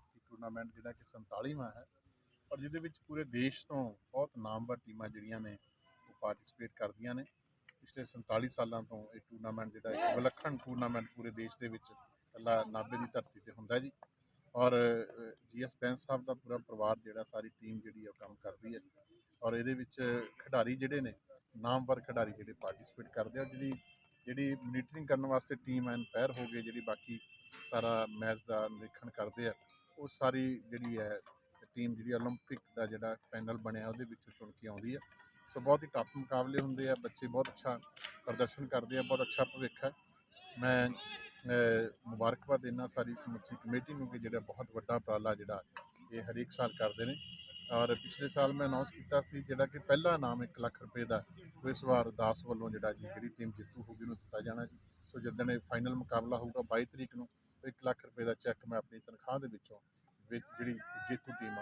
Tournament ਜਿਹੜਾ ਕਿ 47ਵਾਂ ਹੈ ਔਰ ਜਿਹਦੇ ਵਿੱਚ ਪੂਰੇ ਦੇਸ਼ ਤੋਂ ਬਹੁਤ ਨਾਮਵਰ ਟੀਮਾਂ ਜਿਹੜੀਆਂ ਨੇ ਉਹ ਪਾਰਟਿਸਿਪੇਟ ਕਰਦੀਆਂ ਨੇ। ਪਿਛਲੇ 47 ਸਾਲਾਂ ਤੋਂ ਇਹ ਟੂਰਨਾਮੈਂਟ ਜਿਹੜਾ ਇੱਕ ਵਿਲੱਖਣ ਟੂਰਨਾਮੈਂਟ ਪੂਰੇ ਦੇਸ਼ ਦੇ ਵਿੱਚ ਇਕੱਲਾ ਨਾਭੇ ਦੀ ਧਰਤੀ ਤੇ ਹੁੰਦਾ ਜੀ। ਔਰ ਜੀਐਸ ਬੈਂਸ ਸਾਹਿਬ ਦਾ ਪੂਰਾ ਪਰਿਵਾਰ ਜਿਹੜਾ ਸਾਰੀ ਟੀਮ ਜਿਹੜੀ ਆ ਉਹ ਕੰਮ ਕਰਦੀ ਹੈ ਔਰ ਇਹਦੇ ਵਿੱਚ ਖਿਡਾਰੀ ਜਿਹੜੇ ਨੇ, ਨਾਮਵਰ ਖਿਡਾਰੀ ਜਿਹੜੇ ਪਾਰਟਿਸਿਪੇਟ ਕਰਦੇ ਆ। ਜਿਹੜੀ ਜਿਹੜੀ ਮੋਨੀਟਰਿੰਗ ਕਰਨ ਵਾਸਤੇ ਟੀਮ ਐਨਪਾਇਰ ਹੋ ਗਏ ਜਿਹੜੀ ਬਾਕੀ ਸਾਰਾ ਮੈਚ ਦਾ ਨਿਰੀਖਣ ਕਰਦੇ ਆ। ਉਹ ਸਾਰੀ ਜਿਹੜੀ ਹੈ ਟੀਮ ਜਿਹੜੀ 올림픽 ਦਾ ਜਿਹੜਾ ਪੈਨਲ ਬਣਿਆ ਉਹਦੇ ਵਿੱਚੋਂ ਚੁਣ ਕੇ ਆਉਂਦੀ ਹੈ ਸੋ ਬਹੁਤ ਹੀ ਟਫ ਮੁਕਾਬਲੇ ਹੁੰਦੇ ਆ ਬੱਚੇ ਬਹੁਤ ਅੱਛਾ ਪ੍ਰਦਰਸ਼ਨ ਕਰਦੇ ਆ ਬਹੁਤ ਅੱਛਾ ਭਵਿੱਖ ਹੈ ਮੈਂ ਅਹ, ਮੁਬਾਰਕਬਾਦ ਦੇਣਾ ਸਾਰੀ ਸਮੁੱਚੀ ਕਮੇਟੀ ਨੂੰ ਕਿ ਜਿਹੜਾ ਬਹੁਤ ਵੱਡਾ ਉਪਰਾਲਾ ਜਿਹੜਾ ਇਹ ਹਰੇਕ ਸਾਲ ਕਰਦੇ ਨੇ ਔਰ ਪਿਛਲੇ ਸਾਲ ਮੈਂ ਅਨਾਉਂਸ ਕੀਤਾ ਸੀ ਜਿਹੜਾ ਕਿ ਪਹਿਲਾ ਇਨਾਮ 1 ਲੱਖ ਰੁਪਏ ਦਾ ਉਹ ਇਸ ਵਾਰ ਦਾਸ ਵੱਲੋਂ ਜਿਹੜਾ ਜੀ ਜਿਹੜੀ ਟੀਮ ਜਿੱਤੂ ਹੋਊਗੀ ਉਹਨੂੰ ਦਿੱਤਾ ਜਾਣਾ ਜੀ ਸੋ ਜਿੱਦਣ ਇਹ ਫਾਈਨਲ ਮੁਕਾਬਲਾ ਹੋਊਗਾ 22 ਤਰੀਕ ਨੂੰ 1 ਲੱਖ ਰੁਪਏ ਦਾ ਚੈੱਕ ਮੈਂ ਆਪਣੀ ਤਨਖਾਹ ਦੇ ਵਿੱਚੋਂ ਵਿੱਚ ਜਿਹੜੀ ਜੇਤੂ ਟੀਮਾਂ ਨੂੰ